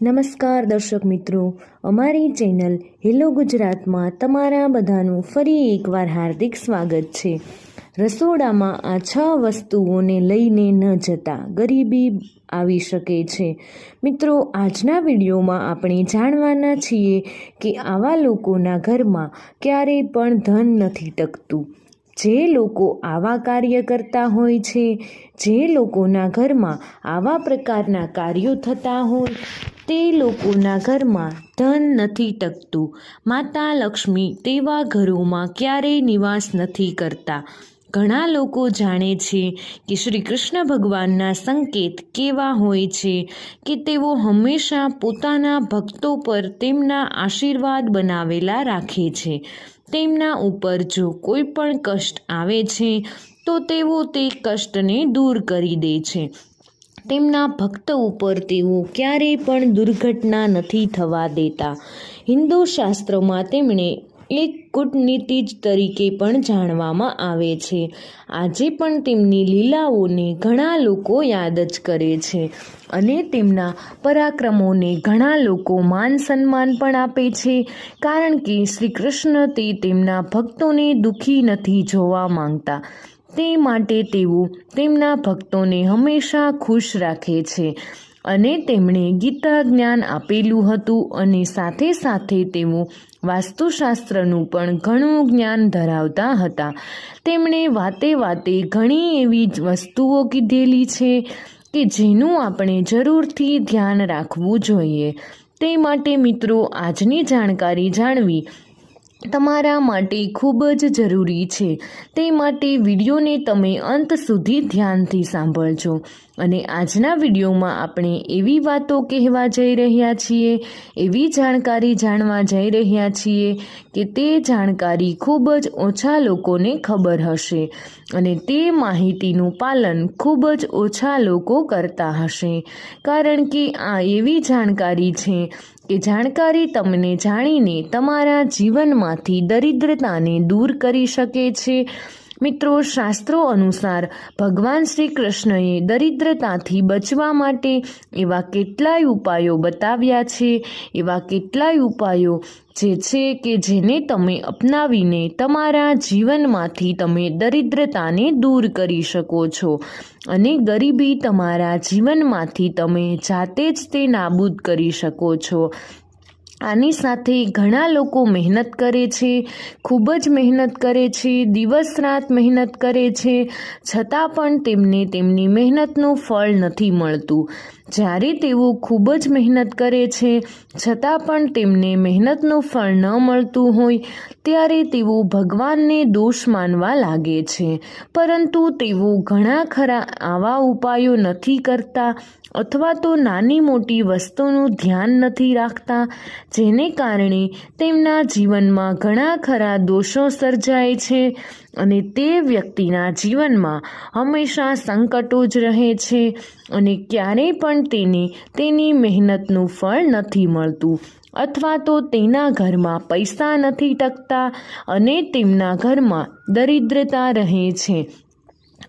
નમસ્કાર દર્શક મિત્રો, અમારી ચેનલ હેલો ગુજરાતમાં તમારા બધાનું ફરી એકવાર હાર્દિક સ્વાગત છે. રસોડામાં આ છ વસ્તુઓને લઈને ન જતા ગરીબી આવી શકે છે. મિત્રો, આજના વિડીયોમાં આપણે જાણવાના છીએ કે આવા લોકોના ઘરમાં ક્યારેય પણ ધન નથી ટકતું. જે લોકો આવા કાર્ય કરતા હોય છે, જે લોકોના ઘરમાં આવા પ્રકારના કાર્યો થતા હોય તે લોકોના ઘરમાં ધન નથી ટકતું. માતા લક્ષ્મી તેવા ઘરોમાં ક્યારેય નિવાસ નથી કરતા. ઘણા લોકો જાણે છે કે શ્રી કૃષ્ણ ભગવાનના સંકેત કેવા હોય છે કે તેઓ હંમેશા પોતાના ભક્તો પર તેમના આશીર્વાદ બનાવેલા રાખે છે. તેમના ઉપર જો કોઈ પણ કષ્ટ આવે છે, તો તેઓ તે કષ્ટને દૂર કરી દે છે. તેમના ભક્ત ઉપર તેઓ ક્યારેય પણ દુર્ઘટના નથી થવા દેતા. હિન્દુ શાસ્ત્રોમાં તેમણે એક કૂટનીતિજ તરીકે પણ જાણવામાં આવે છે. આજે પણ તેમની લીલાઓને ઘણા લોકો યાદ જ કરે છે અને તેમના પરાક્રમોને ઘણા લોકો માન સન્માન પણ આપે છે, કારણ કે શ્રી કૃષ્ણ તે તેમના ભક્તોને દુઃખી નથી જોવા માંગતા. તે માટે તેઓ તેમના ભક્તોને હંમેશા ખુશ રાખે છે. અને તેમણે ગીતા જ્ઞાન આપેલું હતું અને સાથે સાથે તેઓ વાસ્તુશાસ્ત્રનું પણ ઘણું જ્ઞાન ધરાવતા હતા. તેમણે વાતે વાતે ઘણી એવી વસ્તુઓ કીધેલી છે કે જેનું આપણે જરૂરથી ધ્યાન રાખવું જોઈએ. તે માટે મિત્રો, આજની જાણકારી જાણવી તમારા માટે ખૂબ જ જરૂરી છે. તે માટે વિડીયોને તમે અંત સુધી ધ્યાનથી સાંભળજો. અને આજના વિડીયોમાં આપણે એવી વાતો કહેવા જઈ રહ્યા છીએ, એવી જાણકારી જાણવા જઈ રહ્યા છીએ કે તે જાણકારી ખૂબ જ ઓછા લોકોને ખબર હશે અને તે માહિતીનું પાલન ખૂબ જ ઓછા લોકો કરતા હશે. કારણ કે આ એવી જાણકારી છે કે જાણકારી તમને જાણીને તમારા જીવનમાંથી દરિદ્રતાને દૂર કરી શકે છે. મિત્રો, શાસ્ત્રો અનુસાર ભગવાન શ્રી કૃષ્ણએ દરિદ્રતાથી બચવા માટે એવા કેટલાય ઉપાયો બતાવ્યા છે. એવા કેટલાય ઉપાયો જે છે કે જેને તમે અપનાવીને તમારા જીવનમાંથી તમે દરિદ્રતાને દૂર કરી શકો છો અને ગરીબી તમારા જીવનમાંથી તમે જાતે જ તે નાબૂદ કરી શકો છો. આની સાથે ઘણા લોકો મહેનત કરે છે, ખૂબ જ મહેનત કરે છે, દિવસ રાત મહેનત કરે છે, છતાં પણ તેમને તેમની મહેનતનું ફળ નથી મળતું. જ્યારે તેઓ ખૂબ જ મહેનત કરે છે, છતાં પણ તેમને મહેનતનું ફળ ન મળતું હોય, ત્યારે તેઓ ભગવાનને દોષ માનવા લાગે છે. પરંતુ તેઓ ઘણા ખરા આવા ઉપાયો નથી કરતા અથવા તો નાની મોટી વસ્તુનું ધ્યાન નથી રાખતા, જેને કારણે તેમના જીવનમાં ઘણા ખરા દોષો સર્જાય છે. અને તે વ્યક્તિના જીવનમાં હંમેશા સંકટો જ રહે છે અને ક્યારેય પણ તેને, તેની મહેનતનું ફળ નથી મળતું અથવા તો તેના ઘરમાં પૈસા નથી ટકતા અને તેમના ઘરમાં દરિદ્રતા રહે છે.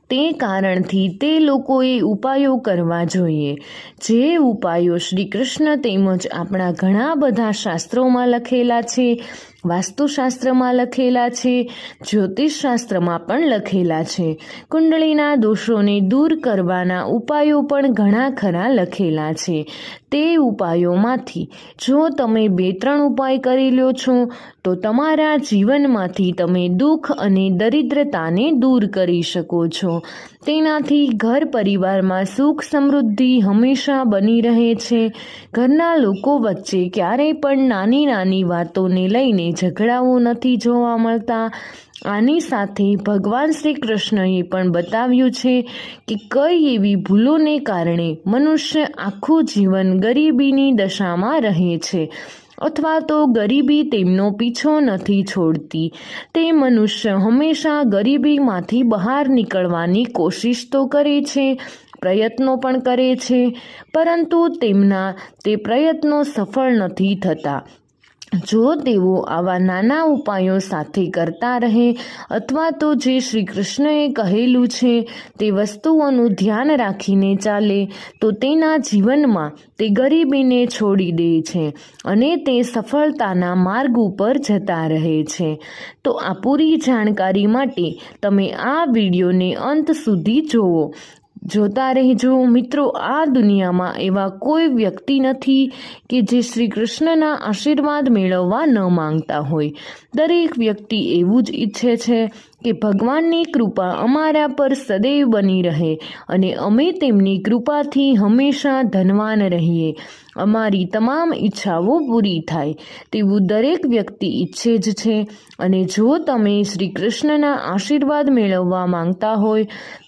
તે કારણથી તે લોકોએ ઉપાયો કરવા જોઈએ. જે ઉપાયો શ્રી કૃષ્ણ તેમજ આપણા ઘણા બધા શાસ્ત્રોમાં લખેલા છે વાસ્તુશાસ્ત્રમાં લખેલા છે, જ્યોતિષશાસ્ત્રમાં પણ લખેલા છે. કુંડળીના દોષોને દૂર કરવાના ઉપાયો પણ ઘણા ખરા લખેલા છે. તે ઉપાયોમાંથી જો તમે બે ત્રણ ઉપાય કરી લ્યો છો, તો તમારા જીવનમાંથી તમે દુઃખ અને દરિદ્રતાને દૂર કરી શકો છો. તેનાથી ઘર પરિવારમાં સુખ સમૃદ્ધિ હંમેશા બની રહે છે. ઘરના લોકો વચ્ચે ક્યારેય પણ નાની નાની વાતોને લઈને ઝઘડાઓ નથી જોવા મળતા. આની સાથે ભગવાન શ્રી કૃષ્ણએ પણ બતાવ્યું છે કે કઈ એવી ભૂલોને કારણે મનુષ્ય આખું જીવન ગરીબીની દશામાં રહે છે. અથવા તો ગરીબી તેમનો પીછો નથી છોડતી. તે મનુષ્ય હંમેશા ગરીબીમાંથી બહાર નીકળવાની કોશિશ તો કરે છે, પ્રયત્નો પણ કરે છે, પરંતુ તેમના તે પ્રયત્નો સફળ નથી થતા. જો તેઓ આવા નાના ઉપાયો સાથે કરતા રહે અથવા તો જે શ્રી કૃષ્ણએ કહેલું છે તે વસ્તુઓનું ધ્યાન રાખીને ચાલે, તો તેના જીવનમાં તે ગરીબીને છોડી દે છે અને તે સફળતાના માર્ગ ઉપર જતા રહે છે. તો આ પૂરી જાણકારી માટે તમે આ વિડીયોને અંત સુધી જુઓ. જોતા રહેજો. મિત્રો, આ દુનિયામાં એવા કોઈ વ્યક્તિ નથી કે જે શ્રી કૃષ્ણના આશીર્વાદ મેળવવા ન માંગતા હોય. દરેક વ્યક્તિ એવું જ ઈચ્છે છે કે ભગવાનની કૃપા અમારા પર સદૈવ બની રહે અને અમે તેમની કૃપાથી હંમેશા ધનવાન રહીએ. અમારી તમામ ઈચ્છાઓ પૂરી થાય તેવું દરેક વ્યક્તિ ઈચ્છે જ છે. અને જો તમે શ્રી કૃષ્ણના આશીર્વાદ મેળવવા માંગતા હોય,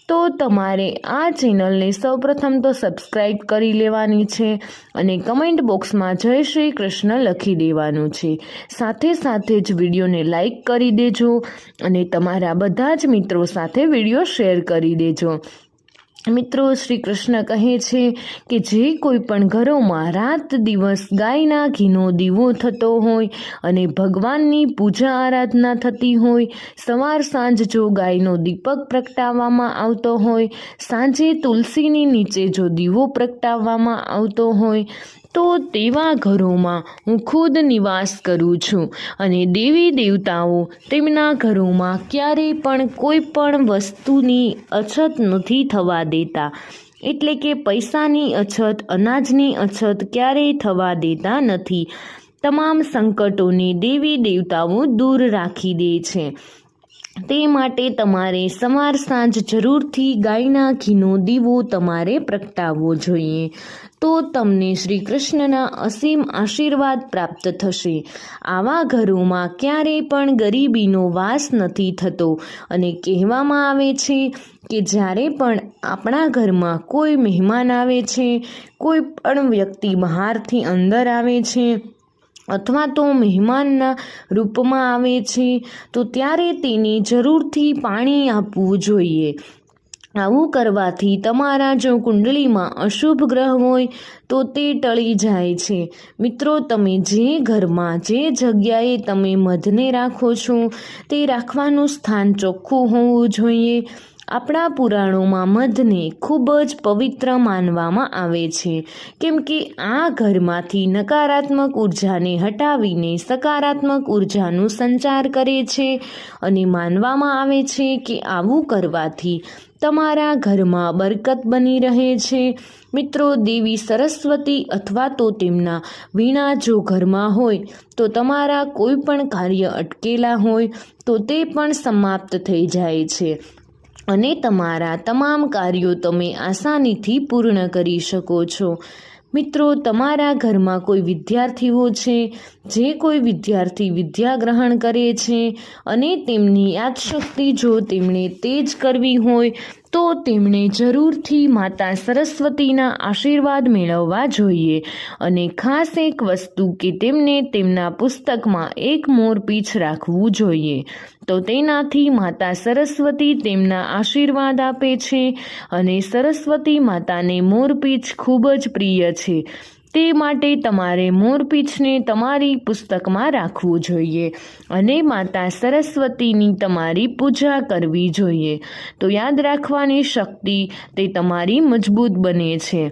તો તમારે આ ચેનલને સૌપ્રથમ તો સબસ્ક્રાઈબ કરી લેવાની છે અને કમેન્ટ બોક્સમાં જય શ્રી કૃષ્ણ લખી દેવાનું છે. સાથે સાથે જ વિડીયોને લાઈક કરી દેજો અને તમારા બધા જ મિત્રો સાથે વીડિયો શેર કરી દેજો. મિત્રો શ્રી કૃષ્ણ કહે છે કે જે કોઈ પણ ઘરોમાં રાત દિવસ ગાયના ઘીનો દીવો થતો હોય અને ભગવાનની પૂજા આરાધના થતી હોય, સવાર સાંજ જો ગાયનો દીપક પ્રગટાવવામાં આવતો હોય, સાંજે તુલસીની નીચે જો દીવો પ્રગટાવવામાં આવતો હોય તો તેવા ઘરોમાં હું ખુદ નિવાસ કરું છું અને દેવી દેવતાઓ તેમના ઘરોમાં ક્યારેય પણ કોઈ પણ વસ્તુની અછત નથી થવા દેતા. એટલે કે પૈસાની અછત, અનાજની અછત ક્યારેય થવા દેતા નથી. તમામ સંકટોને દેવી દેવતાઓ દૂર રાખી દે છે. તે માટે તમારે સવાર સાંજ જરૂરથી ગાયના ઘીનો દીવો તમારે પ્રગટાવવો જોઈએ. તો તમને શ્રી કૃષ્ણના અસીમ આશીર્વાદ પ્રાપ્ત થશે. આવા ઘરોમાં ક્યારેય પણ ગરીબીનો વાસ નથી થતો અને કહેવામાં આવે છે કે જ્યારે પણ આપણા ઘરમાં કોઈ મહેમાન આવે છે, કોઈ પણ વ્યક્તિ બહારથી અંદર આવે છે અથવા તો મહેમાનના રૂપમાં આવે છે, તો ત્યારે તેને જરૂરથી પાણી આપવું જોઈએ. આવું કરવાથી તમારા જો કુંડળીમાં અશુભ ગ્રહ હોય, તો તે ટળી જાય છે. મિત્રો, તમે જે ઘરમાં, જે જગ્યાએ તમે મધને રાખો છો, તે રાખવાનું સ્થાન ચોખ્ખું હોવું જોઈએ. આપણા પુરાણોમાં મધને ખૂબ જ પવિત્ર માનવામાં આવે છે, કેમ કે આ ઘરમાંથી નકારાત્મક ઉર્જાને હટાવીને સકારાત્મક ઉર્જાનું સંચાર કરે છે અને માનવામાં આવે છે કે આવું કરવાથી તમારા ઘરમાં બરકત બની રહે છે. મિત્રો, દેવી સરસ્વતી અથવા તો તેમના વીણા જો ઘરમાં હોય, તો તમારા કોઈ પણ કાર્ય અટકેલા હોય, તો તે પણ સમાપ્ત થઈ જાય છે. અને તમારા તમામ કાર્યો તમે આસાનીથી પૂર્ણ કરી શકો છો. મિત્રો, તમારા ઘરમાં કોઈ વિદ્યાર્થીઓ છે, જે કોઈ વિદ્યાર્થી વિદ્યા ગ્રહણ કરે છે અને તેમની યાદશક્તિ જો તેમણે તેજ કરવી હોય તો તેમણે જરૂરથી માતા સરસ્વતીના આશીર્વાદ મેળવવા જોઈએ. અને ખાસ એક વસ્તુ કે તેમને તેમના પુસ્તકમાં એક મોરપીંછ રાખવું જોઈએ. તો તેનાથી માતા સરસ્વતી તેમના આશીર્વાદ આપે છે. અને સરસ્વતી માતાને મોરપીછ ખૂબ જ પ્રિય છે. તે માટે તમારે મોરપીંછને તમારી પુસ્તકમાં રાખવું જોઈએ અને માતા સરસ્વતીની તમારી પૂજા કરવી જોઈએ. તો યાદ રાખવાની શક્તિ તે તમારી મજબૂત બને છે.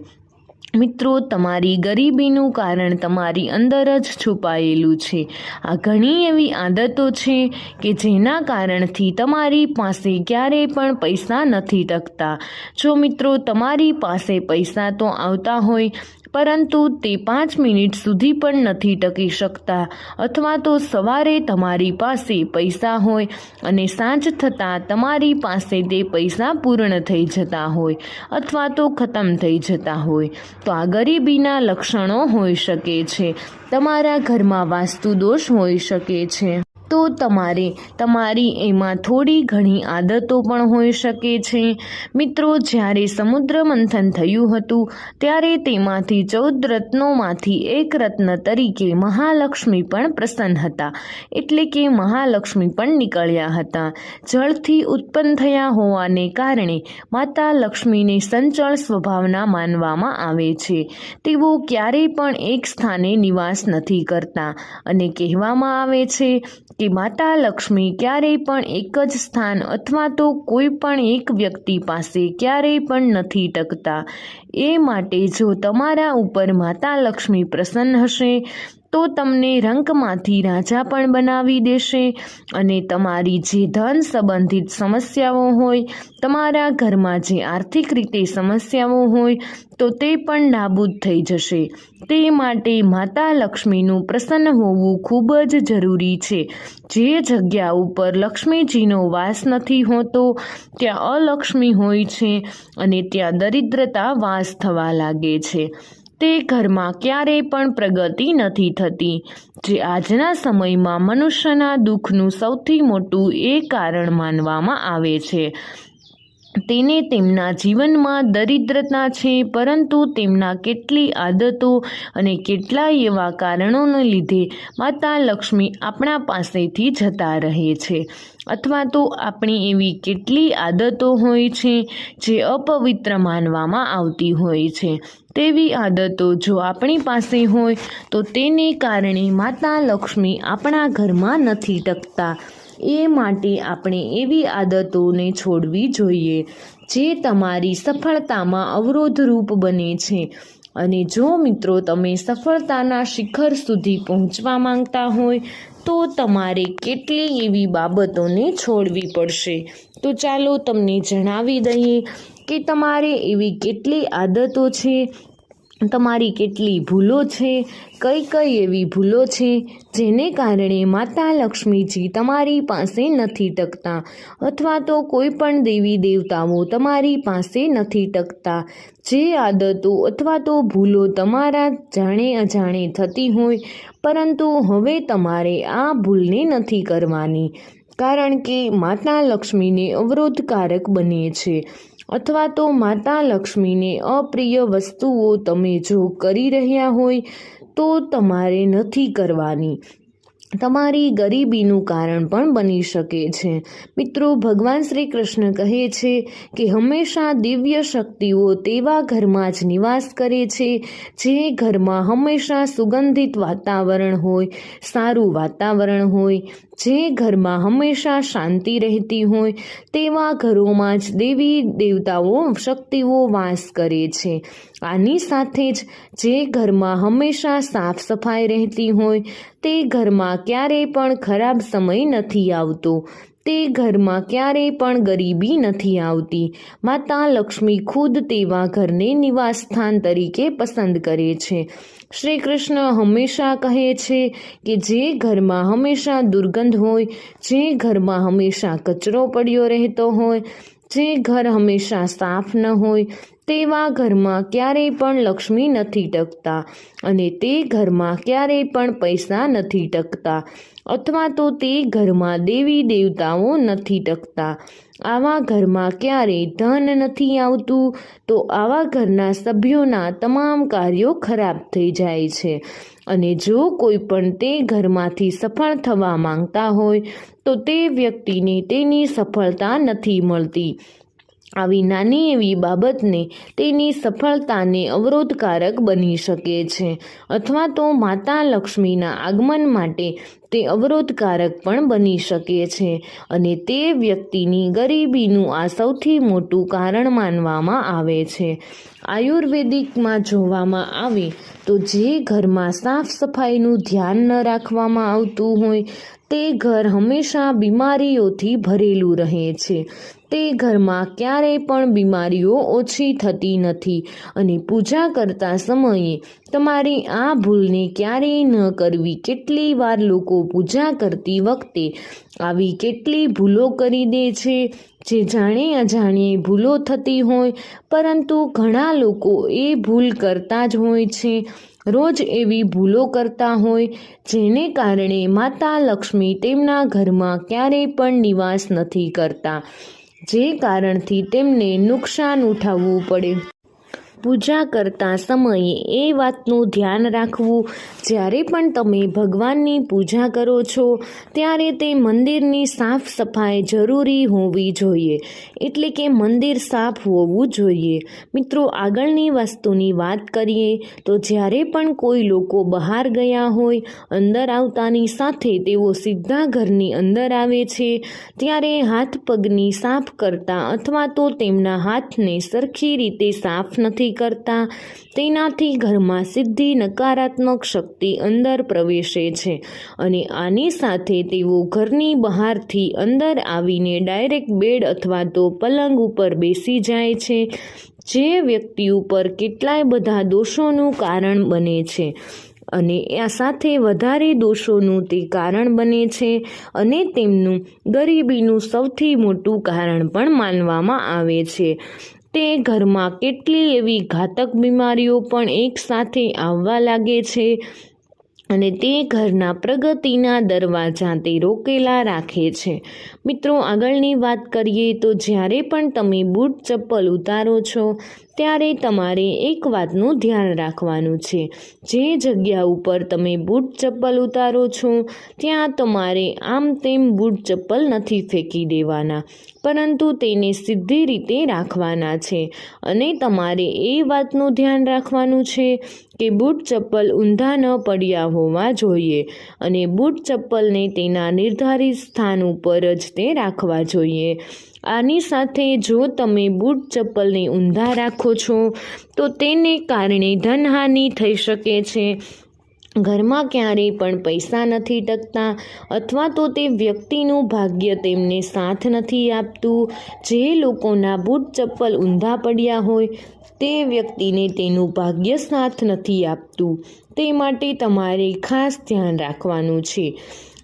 મિત્રો, તમારી ગરીબીનું કારણ તમારી અંદર જ છુપાયેલું છે. આ ઘણી એવી આદતો છે કે જેના કારણથી તમારી પાસે ક્યારેય પણ પૈસા નથી ટકતા. જો મિત્રો, તમારી પાસે પૈસા તો આવતા હોય પરંતુ તે પાંચ મિનિટ સુધી પણ નથી ટકી શકતા. અથવા તો સવારે તમારી પાસે પૈસા હોય અને સાંજ થતાં તમારી પાસે તે પૈસા પૂર્ણ થઈ જતા હોય અથવા તો ખતમ થઈ જતા હોય. તો આ ગરીબીના લક્ષણો હોઈ શકે છે. તમારા ઘરમાં વાસ્તુ દોષ હોઈ શકે છે. તો તમારે, તમારી એમાં થોડી ઘણી આદતો પણ હોઈ શકે છે. મિત્રો, જ્યારે સમુદ્ર મંથન થયું હતું, ત્યારે તેમાંથી ચૌદ રત્નોમાંથી એક રત્ન તરીકે મહાલક્ષ્મી પણ પ્રસન્ન હતા. એટલે કે મહાલક્ષ્મી પણ નીકળ્યા હતા. જળથી ઉત્પન્ન થયા હોવાને કારણે માતા લક્ષ્મીને સંચળ સ્વભાવના માનવામાં આવે છે. તેઓ ક્યારેય પણ એક સ્થાને નિવાસ નથી કરતા. અને કહેવામાં આવે છે કે માતા, લક્ષ્મી ક્યારેય પણ એક જ સ્થાન અથવા તો કોઈ પણ એક વ્યક્તિ પાસે ક્યારેય પણ નથી ટકતા. એ માટે જો તમારા ઉપર માતા, લક્ષ્મી પ્રસન્ન હશે તો તમને રંકમાંથી રાજા પણ બનાવી દેશે અને તમારી જે ધન સંબંધિત સમસ્યાઓ હોય, તમારા ઘરમાં જે આર્થિક રીતે સમસ્યાઓ હોય, તો તે પણ નાબૂદ થઈ જશે. તે માટે માતા લક્ષ્મીનું પ્રસન્ન હોવું ખૂબ જ જરૂરી છે. જે જગ્યા ઉપર લક્ષ્મીજીનો વાસ નથી હોતો, ત્યાં અલક્ષ્મી હોય છે અને ત્યાં દરિદ્રતા વાસ થવા લાગે છે. તે ઘરમાં ક્યારેય પણ પ્રગતિ નથી થતી. જે આજના સમયમાં મનુષ્યના દુઃખનું સૌથી મોટું એ કારણ માનવામાં આવે છે. તેને તેમના જીવનમાં દરિદ્રતા છે, પરંતુ તેમના કેટલી આદતો અને કેટલાય એવા કારણોને લીધે માતા લક્ષ્મી આપણા પાસેથી જતા રહે છે. અથવા તો આપણી એવી કેટલી આદતો હોય છે જે અપવિત્ર માનવામાં આવતી હોય છે. તેવી આદતો જો આપણી પાસે હોય, તો તેને કારણે માતા લક્ષ્મી આપણા ઘરમાં નથી ટકતા. એ માટે આપણે એવી આદતોને છોડવી જોઈએ, જે તમારી સફળતામાં અવરોધરૂપ બને છે. અને જો મિત્રો તમે સફળતાના શિખર સુધી પહોંચવા માંગતા હોય તો તમારે કેટલી એવી બાબતોને છોડવી પડશે? તો ચાલો તમને જણાવી દઈએ કે તમારે એવી કેટલી આદતો છે તમારી કેટલી ભૂલો છે, કઈ કઈ એવી ભૂલો છે, જેને કારણે માતા લક્ષ્મીજી તમારી પાસે નથી ટકતા અથવા તો કોઈ પણ દેવી દેવતાઓ તમારી પાસે નથી ટકતા. જે આદતો અથવા તો ભૂલો તમારા જાણે અજાણે થતી હોય, પરંતુ હવે તમારે આ ભૂલને નથી કરવાની, કારણ કે માતા લક્ષ્મીને અવરોધકારક બને છે. અથવા તો માતા લક્ષ્મીને અપ્રિય વસ્તુઓ તમે જો કરી રહ્યા હોય, તો તમારે નથી કરવાની. તમારી ગરીબીનું કારણ પણ બની શકે છે. મિત્રો, ભગવાન શ્રી કૃષ્ણ કહે છે કે હંમેશા દિવ્ય શક્તિઓ તેવા ઘરમાં જ નિવાસ કરે છે, જે ઘરમાં હંમેશા સુગંધિત વાતાવરણ હોય, સારું વાતાવરણ હોય જે ઘરમાં હંમેશા શાંતિ રહેતી હોય, તેવા ઘરોમાં જ દેવી દેવતાઓ, શક્તિઓ વાસ કરે છે. આની સાથે જ જે ઘરમાં હંમેશા સાફ સફાઈ રહેતી હોય, તે ઘરમાં ક્યારેય પણ ખરાબ સમય નથી આવતો. તે ઘરમાં ક્યારેય પણ ગરીબી નથી આવતી. માતા લક્ષ્મી ખુદ તેવા ઘરને નિવાસસ્થાન તરીકે પસંદ કરે છે. શ્રી કૃષ્ણ હંમેશા કહે છે કે જે ઘરમાં હંમેશા દુર્ગંધ હોય, જે ઘરમાં હંમેશા કચરો પડ્યો રહેતો હોય જે ઘર હંમેશા સાફ ન હોય, તેવા ઘરમાં ક્યારેય પણ લક્ષ્મી નથી ટકતા અને તે ઘરમાં ક્યારેય પણ પૈસા નથી ટકતા અથવા તો તે ઘરમાં દેવી દેવતાઓ નથી ટકતા. આવા ઘરમાં ક્યારેય ધન નથી આવતું, તો આવા ઘરના સભ્યોના તમામ કાર્યો ખરાબ થઈ જાય છે. અને જો કોઈ પણ તે ઘરમાંથી સફળ થવા માંગતા હોય, તો તે વ્યક્તિને તેની સફળતા નથી મળતી. આવી નાની એવી બાબતને તેની સફળતાને અવરોધકારક બની શકે છે અથવા તો માતા લક્ષ્મીના આગમન માટે તે અવરોધકારક પણ બની શકે છે અને તે વ્યક્તિની ગરીબીનું આ સૌથી મોટું કારણ માનવામાં આવે છે. આયુર્વેદિકમાં જોવામાં આવે તો જે ઘરમાં સાફ સફાઈનું ધ્યાન ન રાખવામાં આવતું હોય, તે ઘર હંમેશા બીમારીઓથી ભરેલું રહે છે. તે ઘરમાં ક્યારેય પણ બીમારીઓ ઓછી થતી નથી અને પૂજા કરતા સમયે તમારી આ ભૂલને ક્યારેય ન કરવી. કેટલી વાર લોકો પૂજા કરતી વખતે આવી કેટલી ભૂલો કરી દે છે, જે જાણે અજાણીએ ભૂલો થતી હોય, પરંતુ ઘણા લોકો એ ભૂલ કરતા જ હોય છે. રોજ એવી ભૂલો કરતા હોય, જેને કારણે માતા લક્ષ્મી તેમના ઘરમાં ક્યારેય પણ નિવાસ નથી કરતા. જે કારણથી તેમને નુકસાન ઉઠાવવું પડે. પૂજા કરતા સમયે એ વાતનું ધ્યાન રાખવું. જ્યારે પણ તમે ભગવાનની પૂજા કરો છો, ત્યારે તે મંદિરની સાફ સફાઈ જરૂરી હોવી જોઈએ. એટલે કે મંદિર સાફ હોવું જોઈએ. મિત્રો, આગળની વસ્તુની વાત કરીએ, તો જ્યારે પણ કોઈ લોકો બહાર ગયા હોય, અંદર આવતાની સાથે તેઓ સીધા ઘરની અંદર આવે છે, ત્યારે હાથ પગની સાફ કરતા અથવા તો તેમના હાથને સરખી રીતે સાફ નથી કરતા. તેનાથી ઘરમાં સીધી નકારાત્મક શક્તિ અંદર પ્રવેશે છે અને આની સાથે તેઓ ઘરની બહારથી અંદર આવીને ડાયરેક્ટ બેડ અથવા તો પલંગ ઉપર બેસી જાય છે, જે વ્યક્તિ ઉપર કેટલાય બધા દોષોનું કારણ બને છે અને આ સાથે વધારે દોષોનું તે કારણ બને છે અને તેમનું ગરીબીનું સૌથી મોટું કારણ પણ માનવામાં આવે છે. તે ઘરમાં કેટલી એવી ઘાતક બીમારીઓ પણ એકસાથે આવવા લાગે છે અને તે ઘરના પ્રગતિના દરવાજા તે રોકેલા રાખે છે. મિત્રો, આગળની વાત કરીએ તો જ્યારે પણ તમે બૂટ ચપ્પલ ઉતારો છો ત્યારે તમારે એક વાતનું ધ્યાન રાખવાનું છે. જે જગ્યા ઉપર તમે બૂટ ચપ્પલ ઉતારો છો, ત્યાં તમારે આમ તેમ બૂટ ચપ્પલ નથી ફેંકી દેવાના, પરંતુ તેને સીધી રીતે રાખવાના છે. અને તમારે એ વાતનું ધ્યાન રાખવાનું છે કે બૂટ ચપ્પલ ઊંધા ન પડ્યા હોવા જોઈએ અને બૂટ ચપ્પલને તેના નિર્ધારિત સ્થાન ઉપર જ તે રાખવા જોઈએ. આની સાથે જો તમે બૂટ ચપ્પલને ઊંધા રાખો છો, તો તેને કારણે ધનહાનિ થઈ શકે છે. ઘરમાં ક્યારેય પણ પૈસા નથી ટકતા અથવા તો તે વ્યક્તિનું ભાગ્ય તેમને સાથ નથી આપતું. જે લોકોના બૂટ ચપ્પલ ઊંધા પડ્યા હોય, તે વ્યક્તિને તેનું ભાગ્ય સાથ નથી આપતું. તે માટે તમારે ખાસ ધ્યાન રાખવાનું છે.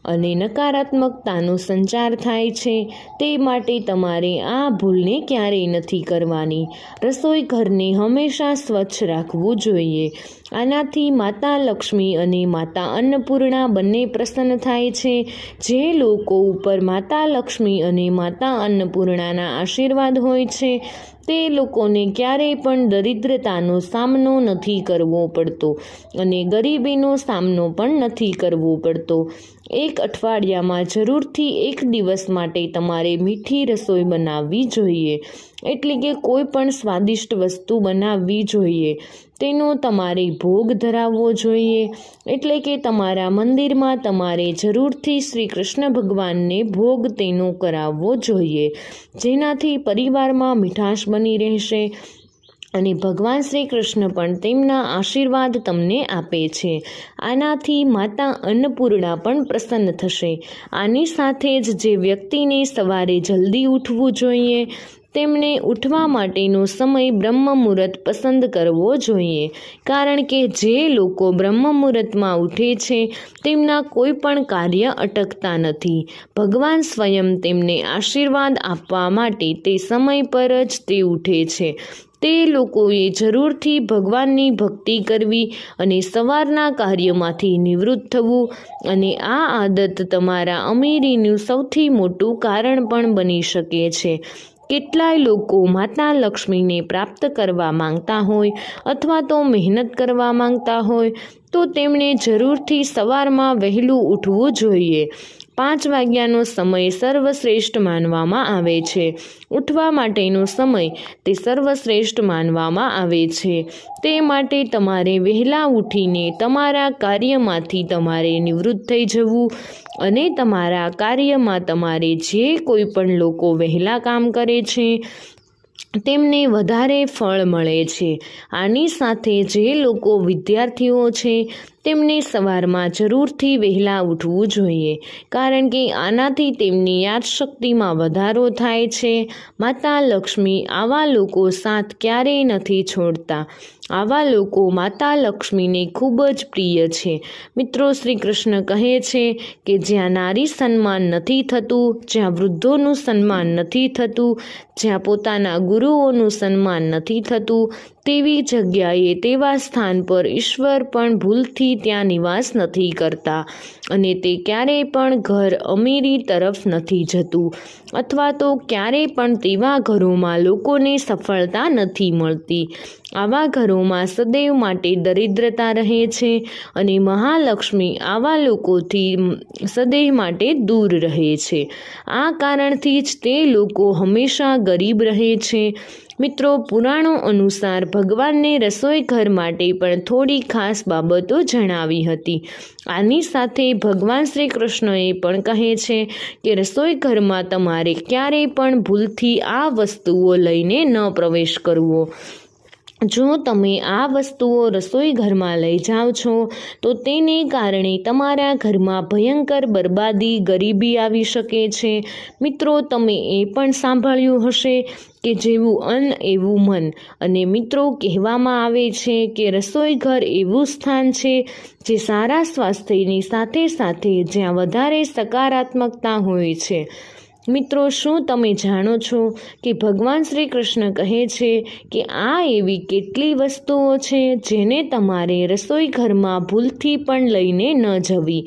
અને નકારાત્મકતાનો સંચાર થાય છે, તે માટે તમારે આ ભૂલને ક્યારેય નથી કરવાની. રસોઈ ઘરને હંમેશા સ્વચ્છ રાખવું જોઈએ. આનાથી માતા લક્ષ્મી અને માતા અન્નપૂર્ણા બંને પ્રસન્ન થાય છે. જે લોકો ઉપર માતા લક્ષ્મી અને માતા અન્નપૂર્ણાના આશીર્વાદ હોય છે, તે લોકોને ક્યારેય પણ દરિદ્રતાનો સામનો નથી કરવો પડતો અને ગરીબીનો સામનો પણ નથી કરવો પડતો. એક અઠવાડિયામાં જરૂરથી એક દિવસ માટે તમારે મીઠી રસોઈ બનાવવી જોઈએ. એટલે કે કોઈ પણ સ્વાદિષ્ટ વસ્તુ બનાવવી જોઈએ. તેનો તમારે ભોગ ધરાવવો જોઈએ. એટલે કે તમારા મંદિરમાં તમારે જરૂરથી શ્રી કૃષ્ણ ભગવાનને ભોગ તેનો કરાવવો જોઈએ. જેનાથી પરિવારમાં મીઠાશ બની રહેશે. અને ભગવાન શ્રી કૃષ્ણ પણ તેમના આશીર્વાદ તમને આપે છે. આનાથી માતા અન્નપૂર્ણા પણ પ્રસન્ન થશે. આની સાથે જ જે વ્યક્તિને સવારે જલ્દી ઉઠવું જોઈએ, તેમને ઉઠવા માટેનો સમય બ્રહ્મ મુહૂર્ત પસંદ કરવો જોઈએ. કારણ કે જે લોકો બ્રહ્મ મુહૂર્તમાં ઉઠે છે, તેમના કોઈ પણ કાર્ય અટકતા નથી. ભગવાન સ્વયં તેમને આશીર્વાદ આપવા માટે તે સમય પર જ તે ઉઠે છે. તે લોકોએ જરૂરથી ભગવાનની ભક્તિ કરવી અને સવારના કાર્યમાંથી નિવૃત્ત થવું અને આ આદત તમારા અમીરીનું સૌથી મોટું કારણ પણ બની શકે છે. કેટલાય લોકો માતા લક્ષ્મીને પ્રાપ્ત કરવા માંગતા હોય અથવા તો મહેનત કરવા માંગતા હોય તો તેમણે જરૂરથી સવારમાં વહેલું ઉઠવું જોઈએ. પાંચ વાગ્યાનો સમય સર્વશ્રેષ્ઠ માનવામાં આવે છે. ઉઠવા માટેનો સમય તે સર્વશ્રેષ્ઠ માનવામાં આવે છે. તે માટે તમારે વહેલા ઉઠીને તમારા કાર્યમાંથી તમારે નિવૃત્ત થઈ જવું અને તમારા કાર્યમાં તમારે જે કોઈ પણ લોકો વહેલા કામ કરે છે, તેમને વધારે ફળ મળે છે. આની સાથે જે લોકો વિદ્યાર્થીઓ છે તેમને સવારમાં જરૂરથી વહેલા ઉઠવું જોઈએ, કારણ કે આનાથી તેમની યાદશક્તિમાં વધારો થાય છે. માતા લક્ષ્મી આવા લોકો સાથ ક્યારેય નથી છોડતા. આવા લોકો માતા લક્ષ્મીને ખૂબ જ પ્રિય છે. મિત્રો શ્રી કૃષ્ણ કહે છે કે જ્યાં નારી સન્માન નથી થતું, જ્યાં વૃદ્ધોનું સન્માન નથી થતું, જ્યાં પોતાના ગુરુઓનું સન્માન નથી થતું તેવી જગ્યાએ, તેવા સ્થાન પર ઈશ્વર પણ ભૂલથી ત્યાં નિવાસ નથી કરતા અને તે ક્યારેય પણ ઘર અમીરી તરફ નથી જતું અથવા તો ક્યારેય પણ તેવા ઘરોમાં લોકોને સફળતા નથી મળતી. આવા ઘરોમાં સદૈવ માટે દરિદ્રતા રહે છે અને મહાલક્ષ્મી આવા લોકોથી સદૈવ માટે દૂર રહે છે. આ કારણથી જ તે લોકો હંમેશા ગરીબ રહે છે મિત્રો, પુરાણો અનુસાર ભગવાનને રસોઈ ઘર માટે પણ થોડી ખાસ બાબતો જણાવી હતી. આની સાથે ભગવાન શ્રી કૃષ્ણએ પણ કહે છે કે રસોઈ ઘરમાં તમારે ક્યારેય પણ ભૂલથી આ વસ્તુઓ લઈને ન પ્રવેશ કરવો. જો તમે આ વસ્તુઓ રસોઈ ઘરમાં લઈ જાઓ છો, તો તેને કારણે તમારા ઘરમાં ભયંકર બરબાદી, ગરીબી આવી શકે છે. મિત્રો, તમે એ પણ સાંભળ્યું હશે કે જેવું અન્ન એવું મન. અને મિત્રો, કહેવામાં આવે છે કે રસોઈ ઘર એવું સ્થાન છે જે સારા સ્વાસ્થ્યની સાથે સાથે જ્યાં વધારે સકારાત્મકતા હોય છે. મિત્રો, શું તમે જાણો છો કે ભગવાન શ્રી કૃષ્ણ કહે છે કે આ એવી કેટલી વસ્તુઓ છે જેને તમારે રસોઈ ઘરમાં ભૂલથી પણ લઈને ન જવી?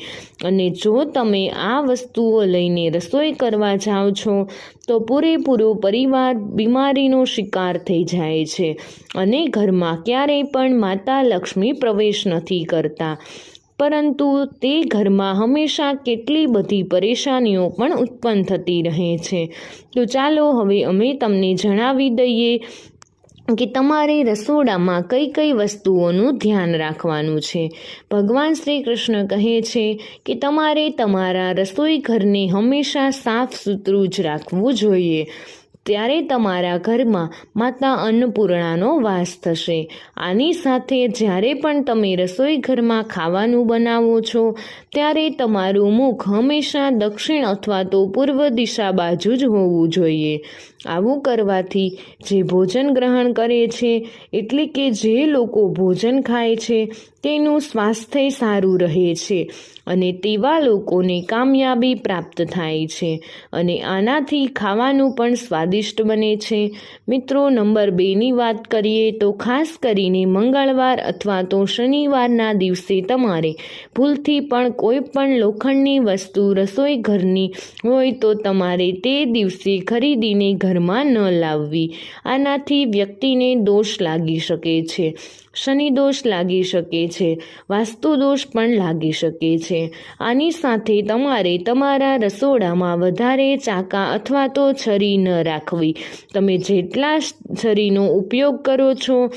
અને જો તમે આ વસ્તુઓ લઈને રસોઈ કરવા જાઓ છો, તો પૂરેપૂરો પરિવાર બીમારીનો શિકાર થઈ જાય છે અને ઘરમાં ક્યારેય પણ માતા લક્ષ્મી પ્રવેશ નથી કરતા. પરંતુ તે ઘરમાં હંમેશા કેટલી બધી પરેશાનીઓ પણ ઉત્પન્ન થતી રહે છે. તો ચાલો હવે અમે તમને જણાવી દઈએ કે તમારે રસોડામાં કઈ કઈ વસ્તુઓનું ધ્યાન રાખવાનું છે. ભગવાન શ્રી કૃષ્ણ કહે છે કે તમારે તમારા રસોઈ ઘરને હંમેશા સાફ સુથરું જ રાખવું જોઈએ. ત્યારે તમારા ઘરમાં માતા અન્નપૂર્ણાનો વાસ થશે. આની સાથે જ્યારે પણ તમે રસોઈ ઘરમાં ખાવાનું બનાવો છો, ત્યારે તમારું મુખ હંમેશા દક્ષિણ અથવા તો પૂર્વ દિશા બાજુ જ હોવું જોઈએ. આવું કરવાથી જે ભોજન ગ્રહણ કરે છે, એટલે કે જે લોકો ભોજન ખાય છે, તેનું સ્વાસ્થ્ય સારું રહે છે અને તેવા લોકોને કામયાબી પ્રાપ્ત થાય છે અને આનાથી ખાવાનું પણ સ્વાદિષ્ટ બને છે. મિત્રો, નંબર બેની વાત કરીએ તો ખાસ કરીને મંગળવાર અથવા તો શનિવારના દિવસે તમારે ભૂલથી પણ કોઈ પણ લોખંડની વસ્તુ રસોઈ ઘરની હોય તો તમારે તે દિવસે ખરીદીને ઘરમાં ન લાવવી. આનાથી વ્યક્તિને દોષ લાગી શકે છે. શનિ દોષ લાગી શકે છે. વાસ્તુ દોષ પણ લાગી શકે છે. આની સાથે તમારે તમારા રસોડામાં વધારે ચાકા અથવા તો છરી ન રાખવી. તમે જેટલા છરીનો ઉપયોગ કરો છો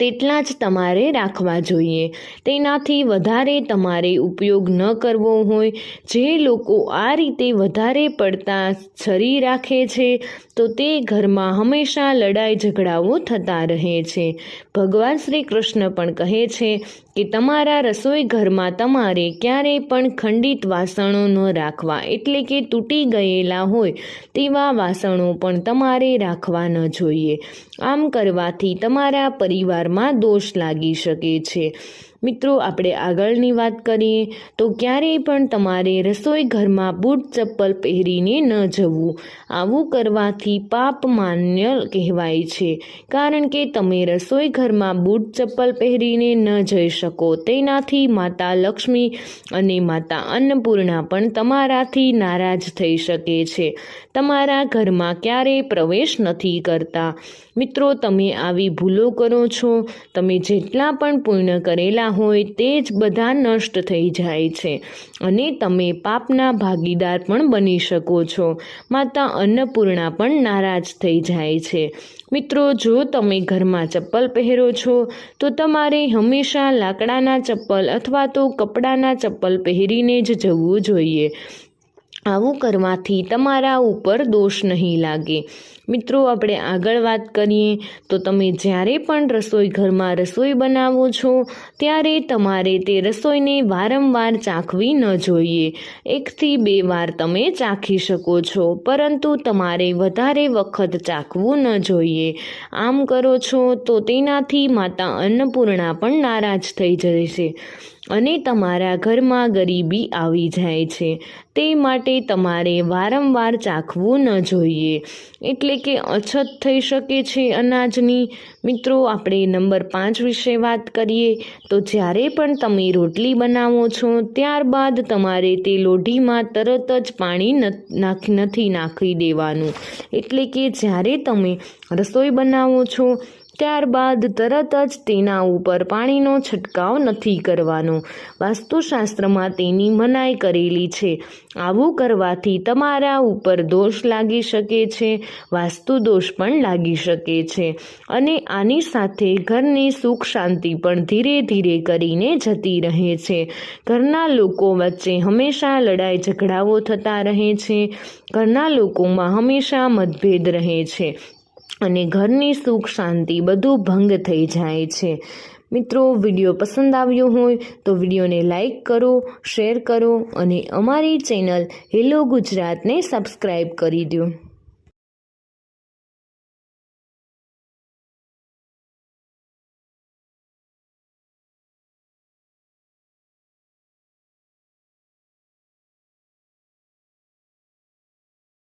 તેટલા જ તમારે રાખવા જોઈએ. તેનાથી વધારે તમારે ઉપયોગ ન કરવો હોય. જે લોકો આ રીતે વધારે પડતા છરી રાખે છે, તો તે ઘરમાં હંમેશા લડાઈ ઝઘડાઓ થતા રહે છે. ભગવાન શ્રી કૃષ્ણ પણ કહે છે કે તમારા રસોઈ ઘરમાં તમારે ક્યારેય પણ ખંડિત વાસણો ન રાખવા. એટલે કે તૂટી ગયેલા હોય તેવા વાસણો પણ તમારે રાખવા ન જોઈએ. આમ કરવાથી તમારા પરિવારમાં દોષ લાગી શકે છે. મિત્રો, આપણે આગળની વાત કરીએ તો ક્યારેય પણ તમારે રસોઈ ઘરમાં બૂટ ચપ્પલ પહેરીને ન જવું. આવું કરવાથી પાપ માન્ય કહેવાય છે. કારણ કે તમે રસોઈ ઘરમાં બૂટ ચપ્પલ પહેરીને ન જઈ શકો. તેનાથી માતા લક્ષ્મી અને માતા અન્નપૂર્ણા પણ તમારાથી નારાજ થઈ શકે છે. તમારા ઘરમાં ક્યારેય પ્રવેશ નથી કરતા. મિત્રો, તમે આવી ભૂલો કરો છો. તમે જેટલા પણ પૂર્ણ કરેલા હોય તે જ બધા નષ્ટ થઈ જાય છે અને તમે પાપના ભાગીદાર પણ બની શકો છો. માતા અન્નપૂર્ણા પણ નારાજ થઈ જાય છે. મિત્રો, જો તમે ઘરમાં ચપ્પલ પહેરો છો, તો તમારે હંમેશા લાકડાના ચપ્પલ અથવા તો કપડાના ચપ્પલ પહેરીને જ જવું જોઈએ. આવું કરવાથી તમારા ઉપર દોષ નહીં લાગે. મિત્રો, આપણે આગળ વાત કરીએ તો તમે જ્યારે પણ રસોઈ ઘરમાં રસોઈ બનાવો છો, ત્યારે તમારે તે રસોઈને વારંવાર ચાખવી ન જોઈએ. એકથી બે વાર તમે ચાખી શકો છો, પરંતુ તમારે વધારે વખત ચાખવું ન જોઈએ. આમ કરો છો તો તેનાથી માતા અન્નપૂર્ણા પણ નારાજ થઈ જશે. અને તમારા ઘરમાં ગરીબી આવી જાય છે. તે માટે તમારે વારંવાર ચાખવું ન જોઈએ. એટલે કે અછત થઈ શકે છે અનાજની. મિત્રો, આપણે નંબર પાંચ વિશે વાત કરીએ તો જ્યારે પણ તમે રોટલી બનાવો છો, ત્યારબાદ તમારે તે લોઢીમાં તરત જ પાણી નથી નાખી દેવાનું. એટલે કે જ્યારે તમે રસોઈ બનાવો છો ત્યારબાદ તરત જ તેના ઉપર પાણીનો છંટકાવ નથી કરવાનો. વાસ્તુશાસ્ત્રમાં તેની મનાઈ કરેલી છે. આવું કરવાથી તમારા ઉપર દોષ લાગી શકે છે વાસ્તુ દોષ પણ લાગી શકે છે અને આની સાથે ઘરની સુખ શાંતિ પણ ધીરે ધીરે કરીને જતી રહે છે. ઘરના લોકો વચ્ચે હંમેશા લડાઈ ઝઘડાઓ થતા રહે છે. ઘરના લોકોમાં હંમેશા મતભેદ રહે છે. અને ઘરની સુખ શાંતિ બધું ભંગ થઈ જાય છે. મિત્રો, વીડિયો પસંદ આવ્યો હોય તો વિડીયોને લાઈક કરો, શેર કરો અને અમારી ચેનલ હેલો ગુજરાતને સબસ્ક્રાઈબ કરી દો